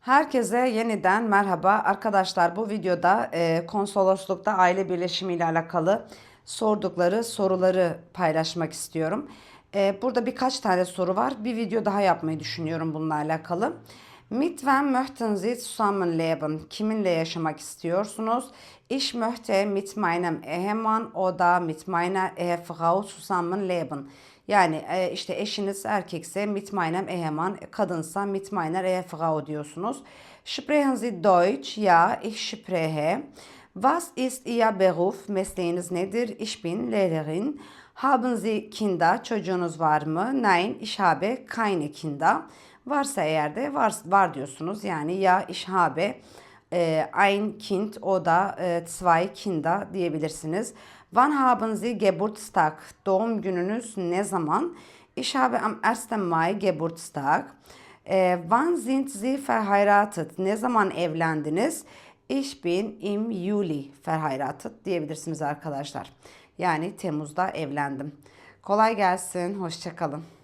Herkese yeniden merhaba. Arkadaşlar bu videoda e, konsoloslukta aile birleşimi ile alakalı sordukları soruları paylaşmak istiyorum. E, burada birkaç tane soru var. Bir video daha yapmayı düşünüyorum bununla alakalı. Mit wem möchten Sie zusammenleben? Kiminle yaşamak istiyorsunuz? Ich möchte mit meinem Ehemann oder mit meiner Ehefrau zusammenleben. Yani e, işte eşiniz erkekse mit meinem Ehemann, kadınsa mit meiner Ehefrau diyorsunuz. Sprechen Sie Deutsch? Ja, ich spreche. Was ist Ihr Beruf? Mesleğiniz nedir? Ich bin Lehrerin. Haben Sie Kinder? Çocuğunuz var mı? Nein, ich habe keine Kinder. Varsa eğer de var, var diyorsunuz. Yani ya ich habe e, ein Kind oder e, zwei Kinder diyebilirsiniz. Wann haben Sie Geburtstag? Doğum gününüz ne zaman? Ich habe am 1. Mai Geburtstag. E, wann sind Sie verheiratet? Ne zaman evlendiniz? Ich bin im Juli verheiratet diyebilirsiniz arkadaşlar. Yani Temmuz'da evlendim. Kolay gelsin, hoşçakalın.